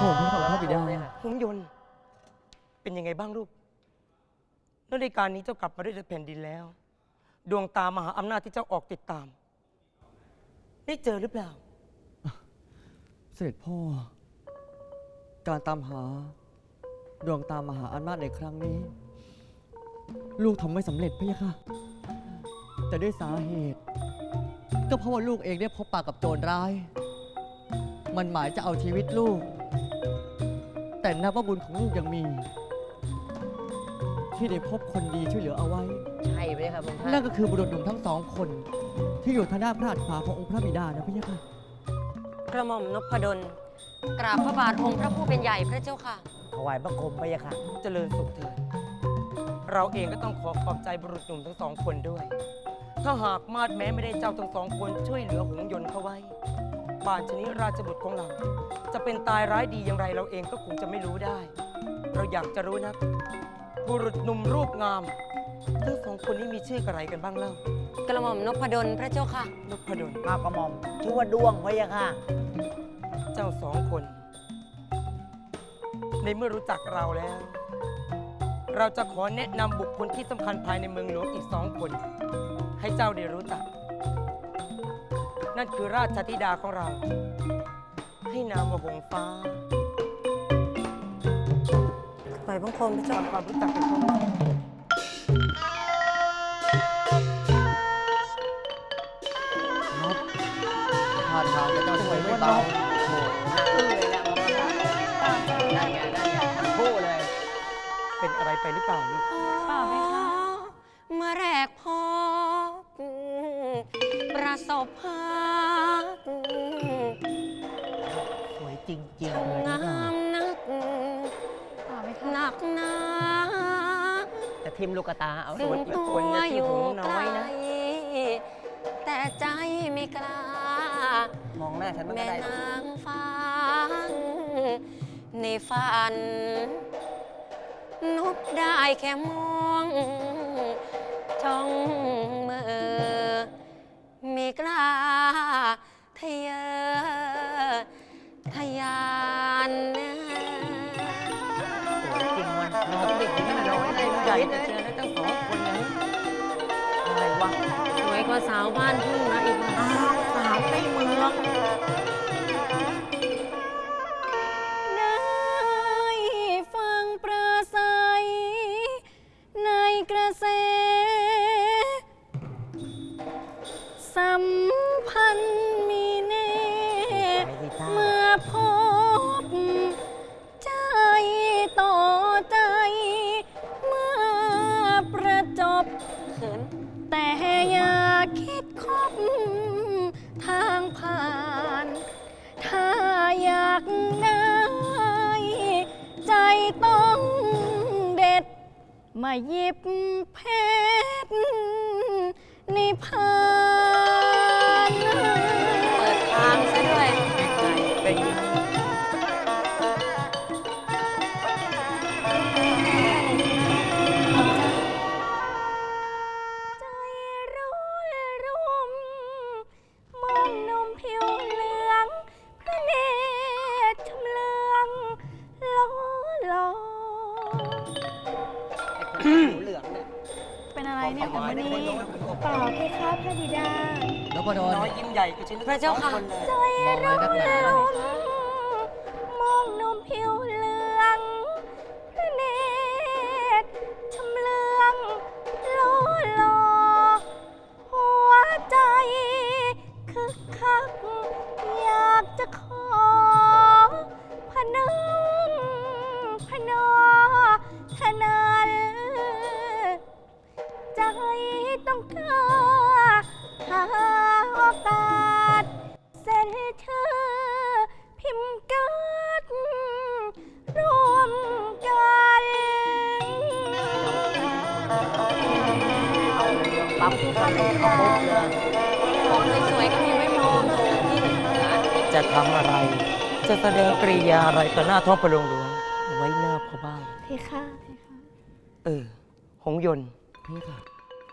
โอ้พระของพระบิดา หงยนต์เป็นยังไงบ้างลูกแล้วในการนี้เจ้ากลับมาด้วยแผ่นดินแล้ว ดวงตามหาอำนาจที่เจ้าออกติดตาม ได้เจอหรือเปล่า เสด็จพ่อ การตามหา ดวงตามมหาอำนาจในครั้งนี้ ลูกทำไม่สำเร็จพี่ค่ะ แต่ด้วยสาเหตุ ก็เพราะว่าลูกเองได้พบปากกับโจรร้าย มันหมายจะเอาชีวิตลูก แต่นับว่าบุญของลูกยังมี ที่ได้พบคนดีช่วยเหลือเอาไว้ ใช่ไหมครับผมท่านนั่นก็คือบุรุษหนุ่มทั้งสองคน ที่อยู่ทางด้านพระหัตถ์ขวาขององค์พระบิดานะพี่ค่ะกระหม่อมนพดลกราบพระบาทองค์พระผู้เป็นใหญ่พระเจ้าค่ะ ถวายบังคมพระยาค่ะ เจริญสุขเถิดเราเองก็ต้องขอขอบใจบุรุษหนุ่มทั้งสองคนด้วย ถ้าหากมาดแม้ไม่ได้เจ้าทั้งสองคนช่วยเหลือหงยนต์เขาไว้ ป่านชนี้ราชบุตรของเรา จะเป็นตายร้ายดีอย่างไรเราเองก็คงจะไม่รู้ได้ เราอยากจะรู้นะบุรุษหนุ่มรูปงาม ทั้งสองคนนี้มีชื่ออะไรกันบ้างเล่ากระหม่อมนพดลพระเจ้าค่ะ นพดลข้าวกระหม่อมชื่อว่าดวงพระยาค่ะ เจ้าสองคน ในเมื่อรู้จักเราแล้ว เราจะขอแนะนำบุคคลที่สำคัญภายในเมืองหลวงอีกสองคน ให้เจ้าได้รู้จัก นั่นคือราชธิดาของเรา ให้นามว่าหงฟ้าปล่อยบังคมพระเจ้าทำความรู้จักกันเขาด้วยนบท่าทางจะเจ้าช่วยไม่เบาคู่เลย เป็นอะไรไปหรือเปล่าลูก เปล่าไหมคะ เมื่อแรกพบ ประสบพบสวยจริงช่างๆเลยงามนักหนักหนาแต่ทิมลูกตาเอาถึสวยงตัวอยู่ไกลแต่ใจไม่กล้ามองหน้าฉันมันก็แม่ได้ นางฟ้าในฝันนบได้แค่มองจ้องเมื่อ เลยใหญ่แต่เจอแล้วทั้งสองคนนะอะไรวะสวยกว่าสาวบ้านทุ่งนะอีกนะสาวในเมือง เหลืองเนี่ย เป็นอะไรเนี่ยของวันนี้เปล่าเพคะพระบิดา แล้วพอโดนน้อยยิ้มใหญ่ก็ชิ้นพระเจ้าค่ะคนเลยใจมองอะไรนักหนารุมม ของสวยๆก็ยังไม่มองเลยที่เห็นนะจะทำอะไร จะแสดงกริยาอะไรต่อหน้าท้องพระโรงหลวงไว้หน้าพ่อบ้านเพคะเพคะเออ หงยนต์พี่ค่ะ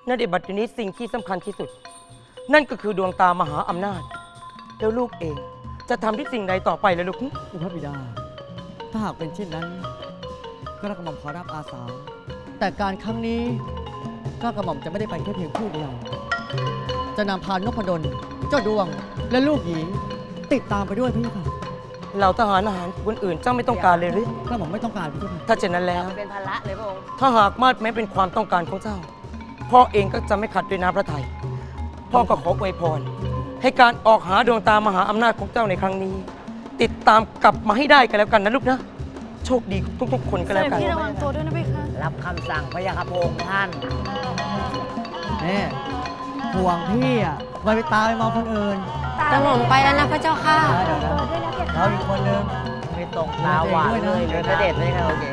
ณเดชน์บัดนี้สิ่งที่สำคัญที่สุด นั่นก็คือดวงตามหาอำนาจ แล้วลูกเองจะทำที่สิ่งใดต่อไปล่ะลูกองค์พระบิดา ถ้าหากเป็นเช่นนั้น ก็กระหม่อมขอรับอาสา แต่การครั้งนี้ ก็กระหม่อมจะไม่ได้ไปแค่เพียงผู้เดียว จะนำพานพดล เจ้าดวง และลูกหญิง ติดตามไปด้วยพี่ค่ะเราทหารอาหารคนอื่นเจ้าไม่ต้องการเลยหรือกระหม่อมไม่ต้องการพี่ค่ะถ้าเช่นนั้นแล้ว เป็นภาระเลยพระองค์ถ้าหากมาดแม้เป็นความต้องการของเจ้า พ่อเองก็จะไม่ขัดด้วยน้ำพระทัยพ่อก็ขออวยพร ให้การออกหาดวงตามหาอำนาจของเจ้าในครั้งนี้ ติดตามกลับมาให้ได้กันแล้วกันนะลูกนะ โชคดีทุกๆ คนก็เสแล้วด็จกัน พี่ระวังตัวด้วยนะเพคะ รับคำสั่งพระยาค่ะพระองค์ท่าน นี่ห่วงพี่อะไว้ไปตามไปมองคนอื่นกระหม่อมไปแล้วนะพระเจ้าค่ะ เดี๋ยวนะด้วยนะเพเราคะอีกคนนึง ไม่ตรงตาหวานเลยเดิเดินนเสเสด็ด็จจไม่ใช่โอเค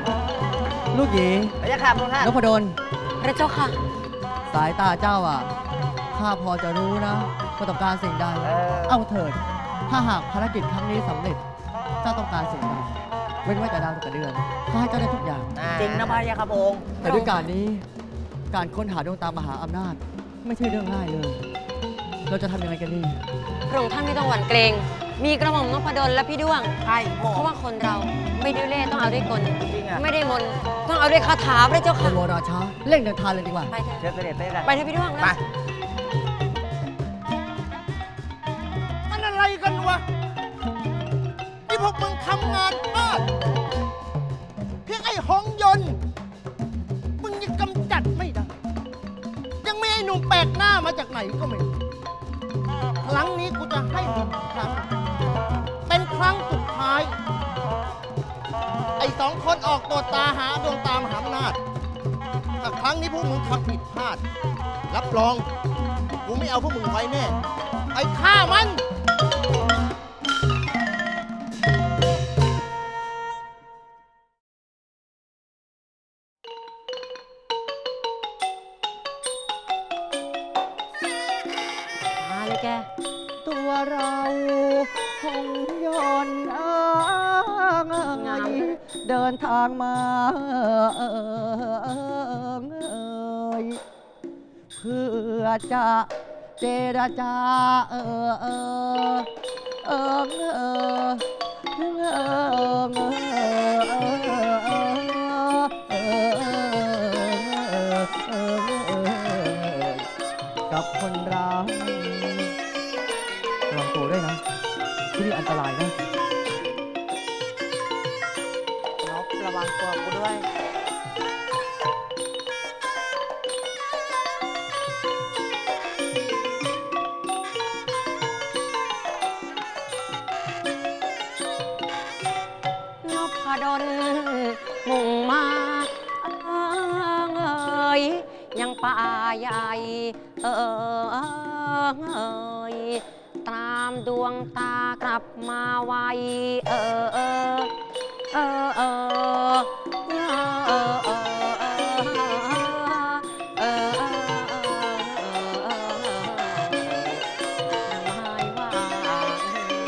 ลูกหญิงพระยาค่ะพระองค์ท่านนพดลพระเจ้าค่ะ สายตาเจ้าอะข้าพอจะรู้นะว่าต้องการสิ่งใด เออเอาเถิด ถ้าหากภารกิจครั้งนี้สำเร็จ เจ้าต้องการสิ่งใด เว้นไว้แต่ดาวตกเดือนก็ให้เจ้าได้ทุกอย่าง จริงนะพระยาค่ะพระองค์แต่ด้วยการนี้การค้นหาดวงตามมหาอำนาจ ไม่ใช่เรื่องง่ายเลย เราจะทำยังไงกันดีพระองค์ท่านไม่ต้องหวั่นเกรง มีกระหม่อมนพดลและพี่ด้วง ใช่พระเพองราะค์ว่าคนเราไม่ได้เล่ห์ต้องเอาด้วยกล จริงอะไม่ได้มนต์ต้องเอาด้วยคาถาพระเจ้าโอค่ะโวราชาเร่งเดินทางเลยดีกว่า ไปเถอะเชิญเสด็จไปกันไปเถอะพี่ด้วงไปนะมันอะไรกันวะ นี่พวกมึงทำงานพลาด มาจากไหนก็ไม่รู้ครั้งนี้กูจะให้มึงอีกครั้ง เป็นครั้งสุดท้าย ไอ้สองคนออกตัวตาหาดวงตามหาอำนาจถ้าครั้งนี้พวกมึงทำผิดพลาด รับรอง กูไม่เอาพวกมึงไว้แน่ ไอ้ฆ่ามัน จ้าเออเออเออเออ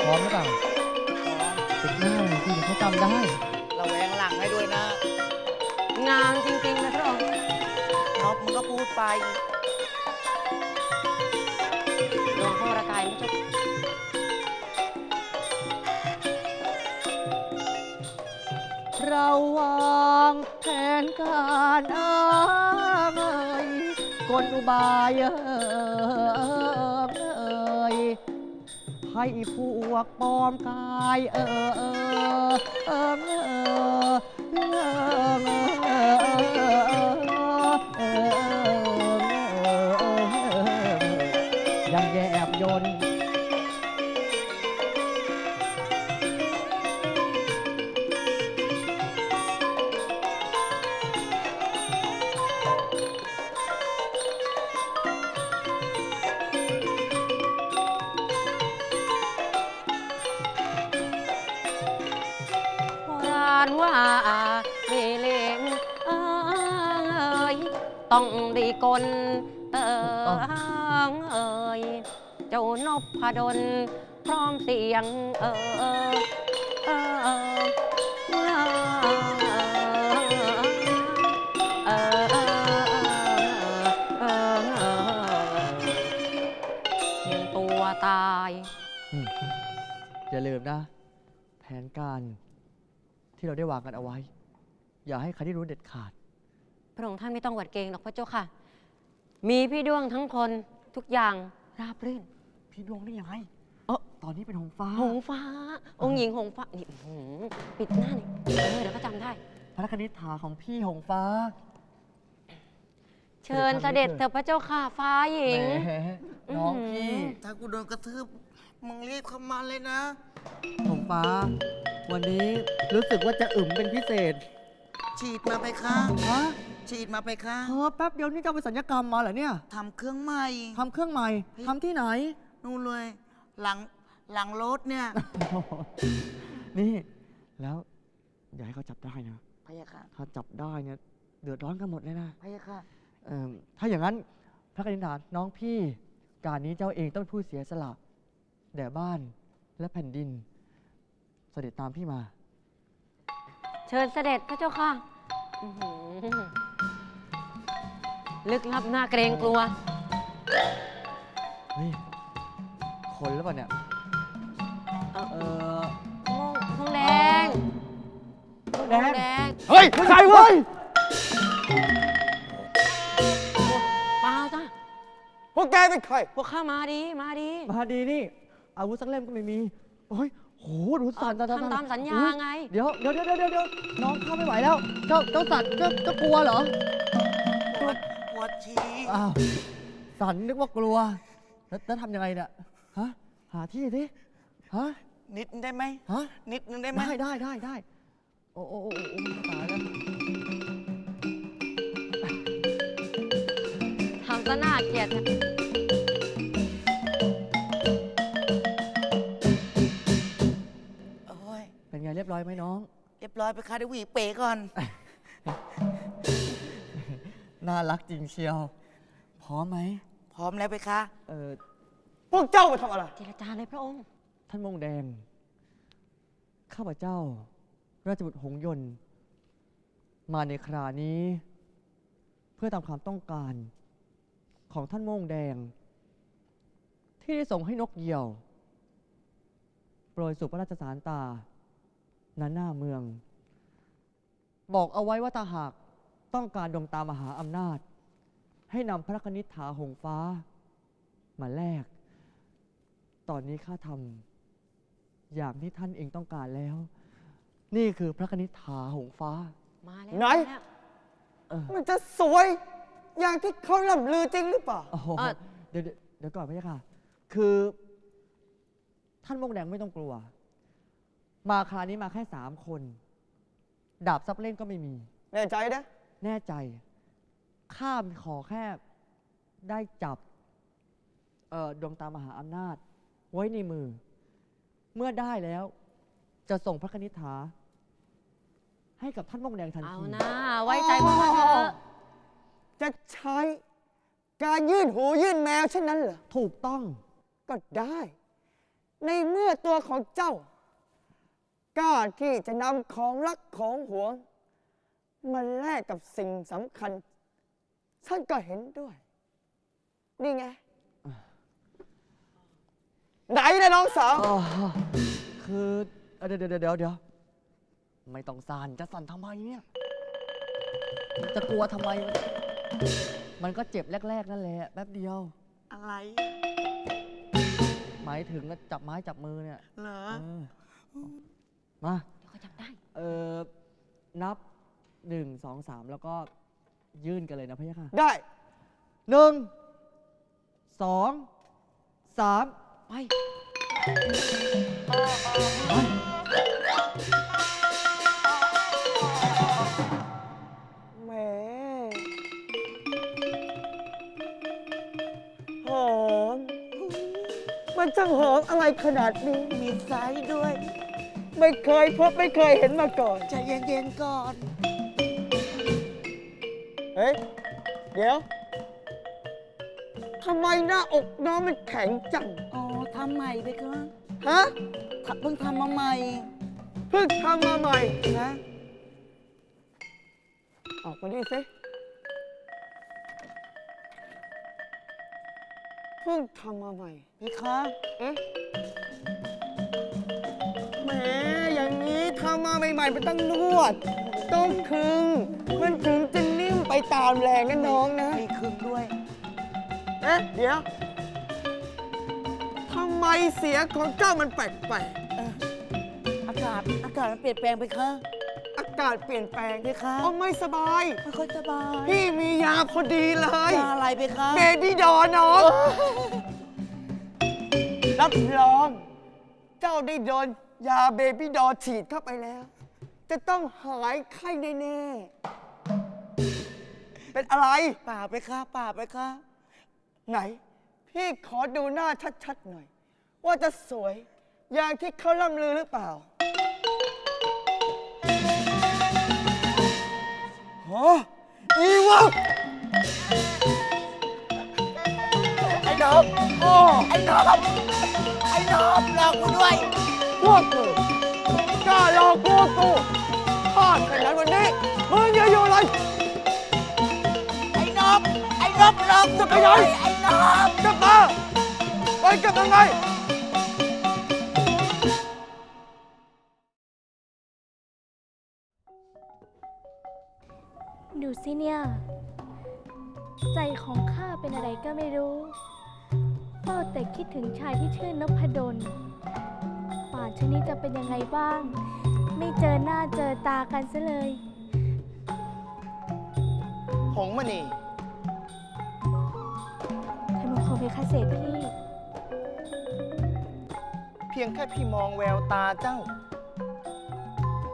พร้อมหรือเปล่าติดหน้าเลยที่เขาจำได้ระแวงหลังให้ด้วยนะ งามจริงๆนะพระองค์นบมึงก็พูดไปหลวงพ่อระกายไม่ต้องเราวางแผนการเอ้ยกลอุบายเอ้ ให้ผู้อวกปลอมกายเออเออเออเออ ราณว่าเลงเอ้ยต้องดีกลเออเอ้ยเจ้านพดลพร้อมเสียงเออเออเออเออเออเพียงตัวตายอย่าลืมนะ แผนการ ที่เราได้วางกันเอาไว้ อย่าให้ใครได้รู้เด็ดขาด พระองค์ท่านไม่ต้องหวัดเกรงหรอกพระเจ้าค่ะ มีพี่ด้วงทั้งคนทุกอย่างราบรื่น พี่ดวงได้ยังไงเออตอนนี้เป็นหงฟ้า หงฟ้า องค์หญิงหงฟ้า นี่อื้อหือปิดหน้าหน่อยเออเดี๋ยวก็จำได้ พระคณิษฐาของพี่หงฟ้าเชิญเสด็จเถอะพระเจ้าค่ะฟ้าหญิง แหมน้องอื้อหือพี่ ถ้ากูโดนกระทืบ มึงรีบเข้ามาเลยนะ หงฟ้า วันนี้รู้สึกว่าจะอึมเป็นพิเศษฉีดมาไปค่ะฮะฉีดมาไปค่ะเธอแป๊บเดียวนี่จะเอาไปสัญญกรรมมาเหรอเนี่ยทำเครื่องใหม่ทำเครื่องใหม่ทำที่ไหน นู่นเลย หลังหลังรถเนี่ย นี่ แล้ว อย่าให้เขาจับได้นะ พะยะค่ะถ้าจับได้เนี่ย เดือดร้อนกันหมดเลยนะ พะยะค่ะเอิ่มถ้าอย่างนั้นพระกนิษฐานน้องพี่ การนี้เจ้าเองต้องเป็นผู้เสียสละ แด่บ้านและแผ่นดิน เสด็จตามพี่มา เชิญเสด็จพระเจ้าค่ะอื้อหือลึกลับหน้าเกรงกลัว เฮ้ย คนหรือเปล่าเนี่ย เอาเออทองทองแดงแดทองงแดงเฮ้ยไม่ใช่เว้ยเปล่าจ้ะพวกแกเป็นใคร พวกข้ามาดี มาดี มาดีนี่ อาวุธสักเล่มก็ไม่มีโอ้ยโหดูสั่นเอ่อสั่นสั่นทำตามสัญญาอุ๊ยไง เดี๋ยวเดี๋ยวเดี๋ยวเดี๋ยวเดี๋ยวน้องเข้าไม่ไหวแล้ว เจ้าเจ้าสัตว์เจ้าเจ้ากลัวเหรอ ปวดปวดฉี่อ้าวสันนึกว่ากลัว แล้วแล้วทำยังไงเนี่ยฮะหาที่สิฮะนิดนึงได้ไหมฮะนิดนึงได้ไหมได้ได้ได้ได้โอ้โอ้โอ้โอ้ตายแล้วทำซะน่าเกลียดนะ เป็นไงเรียบร้อยไหมน้อง เรียบร้อยไปค่ะเดี๋ยวหวีเป๋ก่อน น่ารักจริงเชียว พร้อมไหมพร้อมแล้วไปค่ะเออพวกเจ้ามาทำอะไร เจรจาเลยพระองค์ ท่านมงแดง ข้าพเจ้า ราชบุตรหงส์ยนต์ มาในครานี้ เพื่อตามความต้องการของท่านโมงแดง ที่ได้ส่งให้นกเหยี่ยว โปรยสู่พระราชสารตา ณหน้าเมือง บอกเอาไว้ว่าถ้าหากต้องการดวงตามหาอำนาจ ให้นำพระคณิษฐาหงฟ้า มาแลก ตอนนี้ข้าทำอย่างที่ท่านเองต้องการแล้ว นี่คือพระคณิษฐาหงฟ้า มาแล้วไหน มาแล้วเออมันจะสวย อย่างที่เขาล่ำลือจริงหรือเปล่า โอ้โหเอ่อเดี๋ยวเดี๋ยวเดี๋ยวก่อนพะยะค่ะ คือ ท่านมงแดงไม่ต้องกลัว มาคราวนี้มาแค่สามคน ดาบซับเล่นก็ไม่มี แน่ใจนะ แน่ใจ ข้ามขอแค่ได้จับเอ่อดวงตามหาอำนาจ ไว้ในมือ เมื่อได้แล้ว จะส่งพระคณิษฐา ให้กับท่านมงแดงทันเอาที นะไว้ใจพวกข้าเถอะจะใช้การยื่นหูยื่นแมวเช่นนั้นเหรอ ถูกต้อง ก็ได้ ในเมื่อตัวของเจ้า กล้าที่จะนำของรักของหวงมาแลกกับสิ่งสำคัญฉันก็เห็นด้วย นี่ไง ไหนนะน้องสาว อ๋อคือเอ่อเดี๋ยวเดี๋ยวเดี๋ยวเดี๋ยวไม่ต้องสั่นจะสั่นทำไมเนี่ย จะกลัวทำไม มันก็เจ็บแรก ๆ นั่นแหละแป๊บเดียว อะไร หมายถึงก็จับไม้จับมือเนี่ยเหรอ เออ มา เดี๋ยวเขาจับได้ เออนับหนึ่งสองสามแล้วก็ยื่นกันเลยนะพะยะค่ะได้หนึ่งสองสามไป แหมหอม มันจะหอมอะไรขนาดนี้ มีไซส์ด้วย ไม่เคยพบไม่เคยเห็นมาก่อน ใจเย็นๆก่อน เฮ้ย เดี๋ยว ทำไมหน้าอกน้องมันแข็งจัง อ๋อทำใหม่ไปคะฮะ ทำเพิ่งทำมาใหม่เพิ่งทำมาใหม่ นะออกมาดิสิเพิ่งทำมาใหม่พี่คะ เอ๊ะแหมอย่างนี้ทำมาใหม่ๆมันต้องนวด ต้องคึง มันถึงจะนิ่มไปตามแรงนะน้องนะมีคืนด้วย เอ๊ะเดี๋ยวทำไมเสียงของเจ้ามันแปลกอากาศอากาศมันเปลี่ยนแปลงไปค่ะ ๆ อากาศเปลี่ยนแปลงเพคะอ๋อไม่สบาย ไม่ค่อยสบายพี่มียาพอดีเลย ยาอะไรเพคะเบบี้ดอน้องรับรอง เจ้าได้โดน ยาเบบี้ดอฉีดเข้าไปแล้ว จะต้องหายไข้แน่ๆเป็นอะไร ป่าไปค่ะป่าไปค่ะไหน พี่ขอดูหน้าชัดๆหน่อย ว่าจะสวย อย่างที่เขาล่ำลือหรือเปล่าโอ้อีวะไอ้น้องโอ้ไอ้น้องไอ้น้องรอกูด้วย พวกมึงกล้าหลอกกูกูพลาดขนาดวันนี้มึงอย่าอยู่เลยไอ้น้องไอ้น้องรอกูจะไปไหนด้วยไอ้น้องกลับมาไปกลับยังไงดูสิเนี่ย ใจของข้าเป็นอะไรก็ไม่รู้เฝ้าแต่คิดถึงชายที่ชื่อนพดล ป่านชนี้จะเป็นยังไงบ้าง ไม่เจอหน้าเจอตากันซะเลยหงมณีไทยมงคลเพคะเสด็จพี่ เพียงแค่พี่มองแววตาเจ้า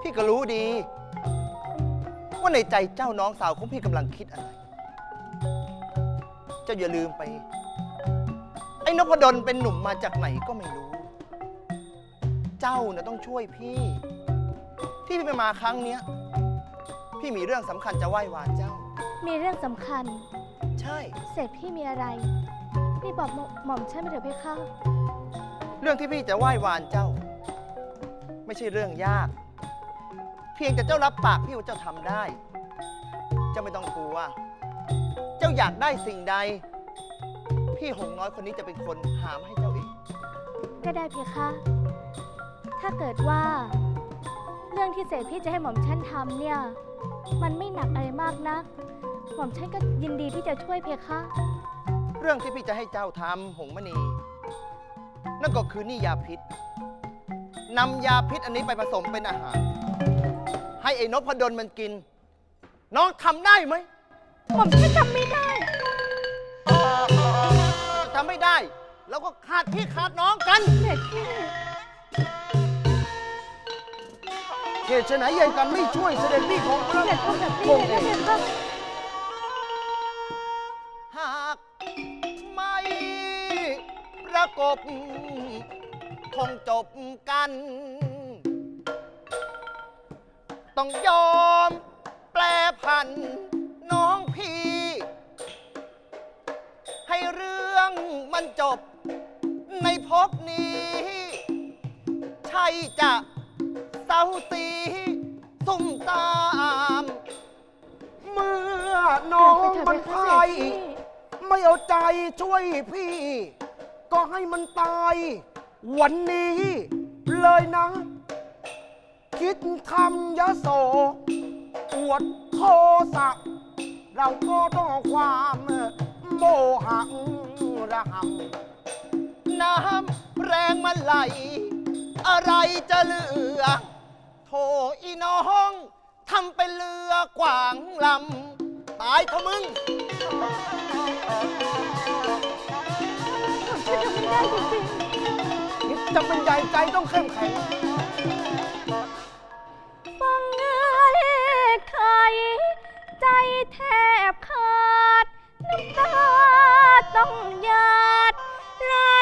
พี่ก็รู้ดี ว่าในใจเจ้าน้องสาวของพี่กำลังคิดอะไร เจ้าอย่าลืมไป ไอ้นพดลเป็นหนุ่มมาจากไหนก็ไม่รู้ เจ้าน่ะต้องช่วยพี่ ที่พี่ไปมาครั้งเนี้ยพี่มีเรื่องสำคัญจะไหว้วานเจ้า มีเรื่องสำคัญ ใช่ เสด็จพี่มีอะไรนี่บอกหม่อหม่อมฉันมาเถอะเพคะเรื่องที่พี่จะไหว้วานเจ้า ไม่ใช่เรื่องยาก เพียงแต่เจ้ารับปากพี่ว่าเจ้าทำได้ เจ้าไม่ต้องกลัว เจ้าอยากได้สิ่งใด พี่หงน้อยคนนี้จะเป็นคนหามาให้เจ้าเอง ก็ได้เพคะ ถ้าเกิดว่า เรื่องที่เสด็จพี่จะให้หม่อมฉันทำเนี่ย มันไม่หนักอะไรมากนัก หม่อมฉันก็ยินดีที่จะช่วยเพคะ เรื่องที่พี่จะให้เจ้าทำหงมณี นั่นก็คือนี่ยาพิษนำยาพิษอันนี้ไปผสมเป็นอาหาร ให้ไอ้นพดลมันกิน น้องทำได้ไหมหม่อมฉันทำไม่ได้ ทำไม่ได้ แล้วก็ขาดพี่ขาดน้องกัน เสด็จพี่ เหตุไฉนใหญ่กันไม่ช่วยเสด็จพี่ของพเสด็จพ่อแบบนี้เลยนะเพคะหากไม่ประกบ คงจบกัน ต้องยอมแปลพันน้องพี่ ให้เรื่องมันจบในภพนี้ ใช่จะ เศร้าสีซุ่มตาม เมื่อน้องมันไพร่ไม่เอาใจช่วยพี่ ก็ให้มันตาย วันนี้เลยนะ คิดทำยะโสอวดโทสะ เราก็ต้องความโมหังระหำน้ำแรงมันไหล อะไรจะเหลือ อีน้องทำเป็นเรือกวางลำตายเถอะมึง ฉันทำไม่ได้จริงคิดจะเป็นใหญ่ใจต้องเข้มแข็ง ๆฟังเงยไขใจแทบขาด น้ำตาต้องหยาดไหลหย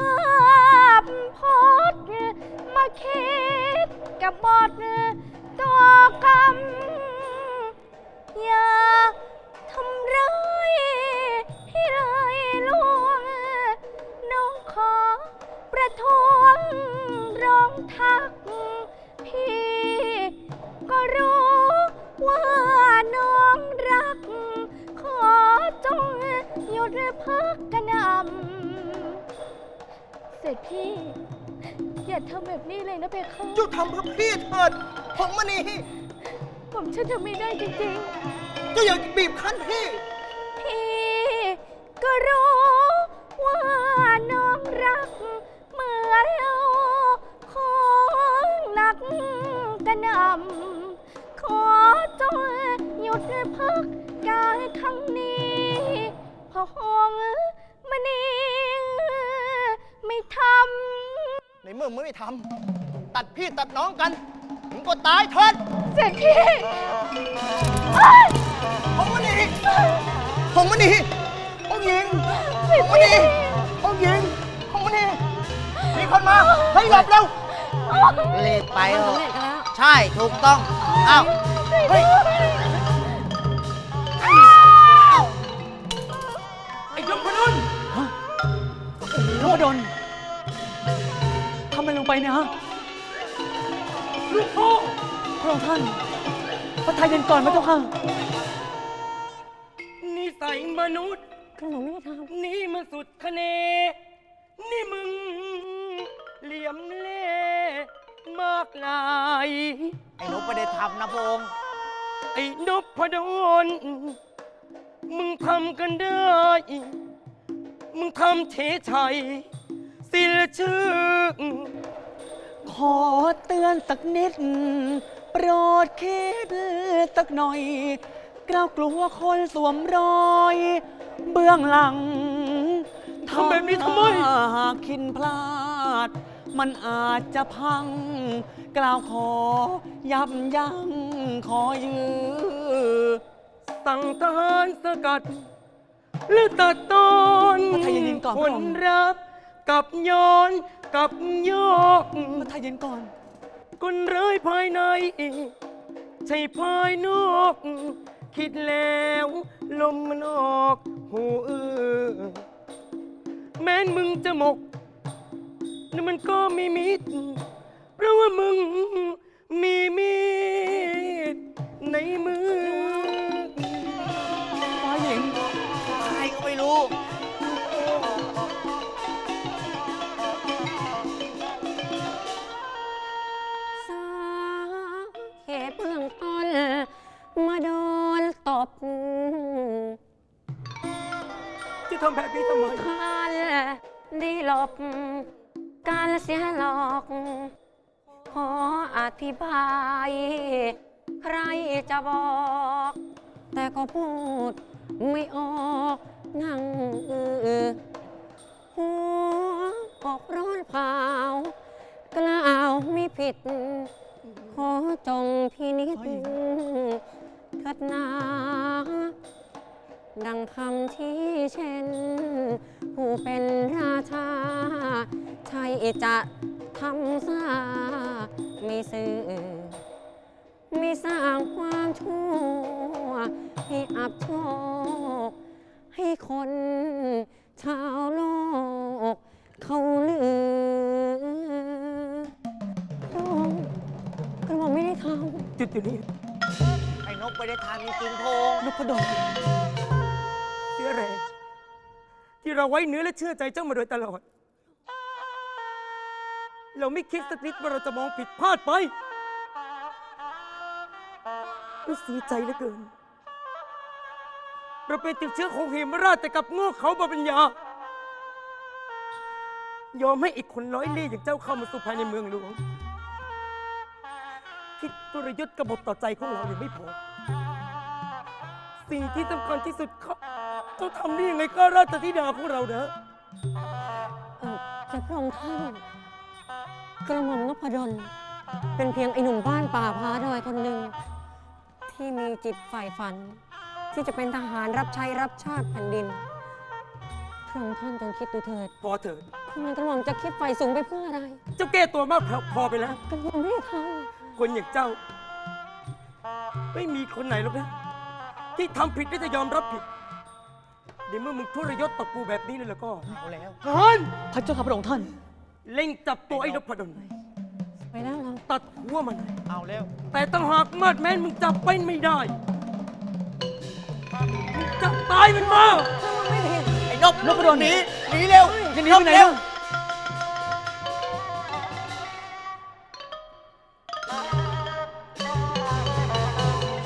าพพดมาคิดกับบทตัวกำอย่าทำร้ายให้เลยลวง น้องขอประท้วงร้องทัก พี่ก็รู้ว่าน้องรัก ขอจงหยุดพักกระนำ เสร็จพี่ อย่าทำแบบนี้เลยนะเพคะเจ้าทำเพื่อพี่เถิดหงมณีผมฉันทำไม่ได้จริงเจ้าอย่าบีบคั้นพี่ๆพี่ก็รู้ำในเมื่อมึงไม่ทำตัดพี่ตัดน้องกันมึงก็ตายเถิดเสร็จพี่หงมณีหงมณีองค์หญิงหงมณีองค์หญิงหงมณีมีคนมาเฮ้ยหลบเร็วรีบไปเถอะใช่ถูกต้อง อ้าว เฮ้ย ไรลงไปเนี่ยฮะลูกพ่อพระองค์ท่านพระทัยเย็นก่อนพระเจ้าค่ะ นิสัยมนุษย์ ก็หนูไม่ได้ทำนี่มันสุดคะเน นี่มึง เหลี่ยมเล่มากลาย ไอ้หนุไม่ได้ทำนะพระองค์ไอ้นพดลมึงทำกันได้ มึงทำเฉยชัยสิละชื่อ ขอเตือนสักนิด โปรดคิดสักหน่อยกล้าวกลัวคนสวมรอย เบื้องหลังทำแบบนี้ทำไม ถ้าหากคินพลาด มันอาจจะพัง กล่าวขอยับยั้งขอยื้อสั่งทหารสกัด หรือตัดตอนพระไทยเย็นๆก่อนคพระนองค์รับกับย้อน กับยอกพระทัยเย็นก่อน คนร้ายภายใน ใช่ภายนอก คิดแล้วลมมันออกหูเออแม้นมึงจะหมกนั่นมันก็มีมิต บาย ใครจะบอก แต่ก็พูดไม่ออกนั่งอือหัวอกร้อนเผากล่าวไม่ผิด ขอจงพินิจเถิดนาดังคำที่เช่น ผู้เป็นราชา ใช่จะทำซา ไม่ซื่อไม่สร้างความชั่ว ให้อับโชค ให้คนชาวโลก เขาลือพระองค์กระหม่อมไม่ได้ทำจุดอยู่นี้ไอ้นกไม่ได้ทำจริงๆพระองค์นพดลเสียแรงที่เราไว้เนื้อและเชื่อใจเจ้ามาโดยตลอด เราไม่คิดสักนิดว่าเราจะมองผิดพลาดไปเราเสียใจเหลือเกิน เราเป็นติดเชื้อของเหมราชแต่กลับโง่เขาบาปัญญา ยอมให้อีกคนร้อยเล่ห์อย่างเจ้าเข้ามาสู่ภายในเมืองหลวง คิดกลยุทธ์กบฏต่อใจของเรายังไม่พอ สิ่งที่สำคัญที่สุดเขาเขาทำได้ยังไงก็ราชธิดาของเราเนอะ เออแต่พระองค์ท่าน กระหม่อมนพดล เป็นเพียงไอหนุ่มบ้านป่าพาดอยคนหนึ่ง ที่มีจิตใฝ่ฝัน ที่จะเป็นทหารรับใช้รับชาติแผ่นดินพระองค์ท่านจงคิดดูเถิดพอเถิดทำไมกระหม่อมจะคิดไฟสูงไปเพื่ออะไรเจ้าแก้ตัวมากพอไปแล้ว กระหม่อมไม่ได้ทคนอย่างเจ้า ไม่มีคนไหนหรอกนะ ที่ทำผิดและจะยอมรับผิดเดี๋ยวเมื่อมึงทุรยศต่อกูแบบนี้เลยแล้วก็ เอาแล้วทหารพระเจ้าค่ะพระองค์ท่าน เล่งจับตัวไอ้นพดลำไปแล้วเราตัดหัวมัน เอาแล้วแต่ตั้งหากมาดแม้นมึงจับไปไม่ได้มึงจับตายมันมาไอ้นกบนพดลหนีหนีเร็วจะหนีนไปบไหนเร็วล่ะ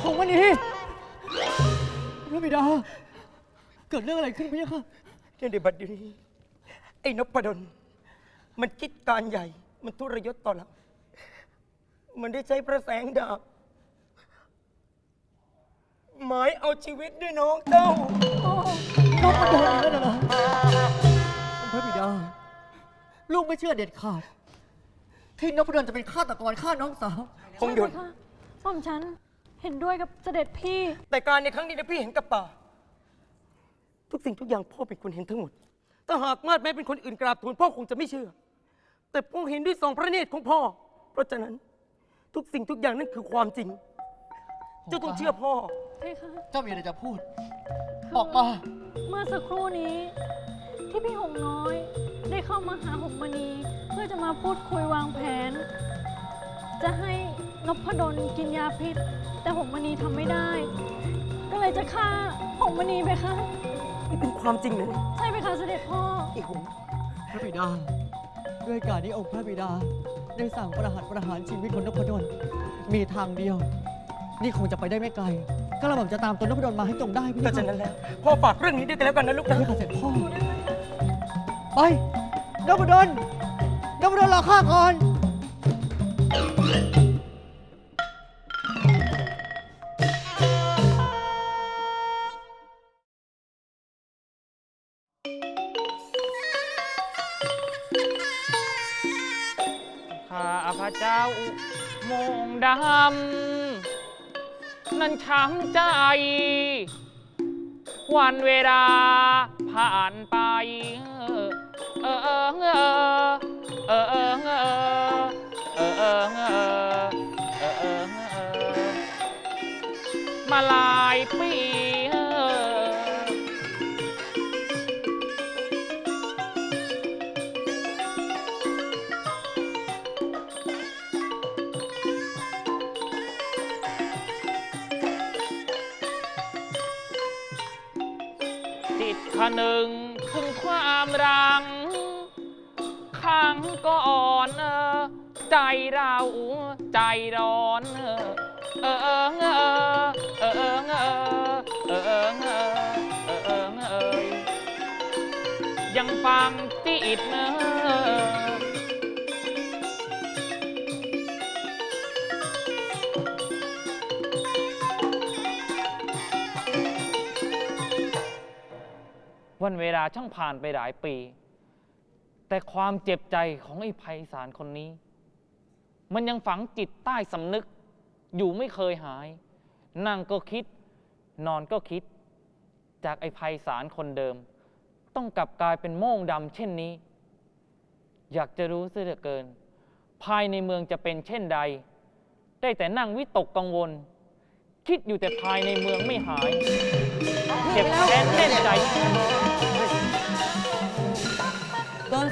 ของวันนี้พระบิดา เกิดเรื่องอะไรขึ้นพี่คะในบัดเดี๋ยวนี้ไอ้นพดล มันคิดการใหญ่ มันทุรยศต่อเรามันได้ใช้พระแสงดาบ หมายเอาชีวิตด้วยน้องเจ้านพดลอีกแล้วเหรอพระบิดา ลูกไม่เชื่อเด็ดขาด ที่นพดลจะเป็นฆาตกรฆ่าน้องสาว คงหยดใช่ไหมคะหม่อมฉันเห็นด้วยกับเสด็จพี่ แต่การในครั้งนี้นะพี่เห็นกับตาทุกสิ่งทุกอย่างพ่อเป็นคนเห็นทั้งหมดถ้าหากมาดแม้เป็นคนอื่นกราบทูลพ่อคงจะไม่เชื่อ แต่พ่อเห็นด้วยสองพระเนตรของพ่อ เพราะฉะนั้นทุกสิ่งทุกอย่างนั่นคือความจริง เจ้าต้องเชื่อพ่อใช่ค่ะเจ้ามีอะไรจะพูด คืออกมา เมื่อสักครู่นี้ ที่พี่หงน้อย ได้เข้ามาหาหงมณี เพื่อจะมาพูดคุยวางแผน จะให้นพดลกินยาพิษ แต่หงมณีทำไม่ได้ ก็เลยจะฆ่าหงมณีไปคะ นี่เป็นความจริงเลยใช่ไหมคะเสด็จพ่อ ไอ้หง พระบิดา ด้วยการที่องค์พระบิดา ได้สั่งประหารประหารชีวิตของนพดลมีทางเดียว นี่คงจะไปได้ไม่ไกล ก็ระหว่างจะตามตัวนพดลมาให้จงได้พี่เพราะฉะนั้นแล้วพ่อฝากเรื่องนี้ด้วยกันแล้วกันนะลูกนะพี่เสร็จพ่อไปนพดลนพดลรอข้าก่อน ดำ นั้นช้ำใจ วันเวลาผ่านไป เออเออเออเออเออ จิตขนึงถึงความรังครั้งก่อนเออใจเราใจร้อน เออเออเออเออเออเออเออเออเออเออเออยังฟังติดเออ วันเวลาช่างผ่านไปหลายปี แต่ความเจ็บใจของไอ้ไพศาลคนนี้ มันยังฝังจิตใต้สำนึก อยู่ไม่เคยหาย นั่งก็คิด นอนก็คิด จากไอ้ไพศาลคนเดิม ต้องกลับกลายเป็นโม่งดำเช่นนี้ อยากจะรู้เสียเหลือเกิน ภายในเมืองจะเป็นเช่นใด ได้แต่นั่งวิตกกังวล คิดอยู่แต่ภายในเมืองไม่หาย เจ็บแค้นแน่นใจ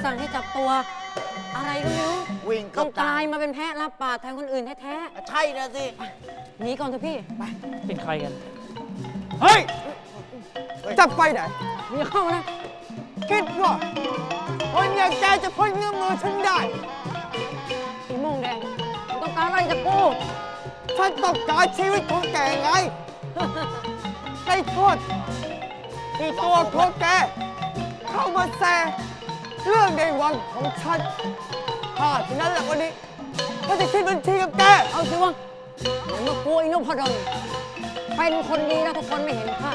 สั่งให้จับตัว อะไรก็ไม่รู้วิ่งต้เข้าองกลายมาเป็นแพะรับบาปแทนคนอื่นแท้ใช่นะสิ ๆหนีก่อนเถอะพี่เป็นใครกัน เฮ้ย จะไปไหน อย่าเข้ามานะคิดว่าคนอย่างแกจะพ้นเงื้อมือฉันได้ ไอ้โมงแดงมึงต้องการอะไรจากกูฉันต้องการชีวิตของแกไงได้โทษที่ตัวของแก เข้ามาแซง เรื่องในวังของฉันถ้าทีนั้นแหละวันนี้ก็จะคิดบัญชีกับแก เอาสิวะอย่ามากลัวไอ้นพดลเป็นคนดีนะทุกคนไม่เห็นค่า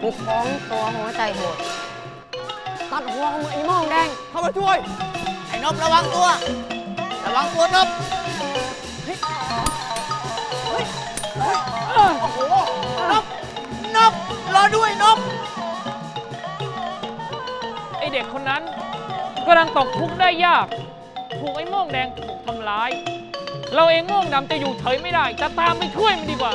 กูของตัวหัวใจโหดตัดหัวของมึงไอ้โมงแดง เข้ามาช่วย ไอ้นบระวังตัว ระวังตัวนบโอ้โหนบนบรอด้วยนบ ไอเด็กคนนั้น กำลังตกทุกข์ได้ยาก ถูกไอ้โม่งแดงถูกทำร้าย เราเองโม่งดำจะอยู่เฉยไม่ได้ จะตามไปช่วยมันดีกว่า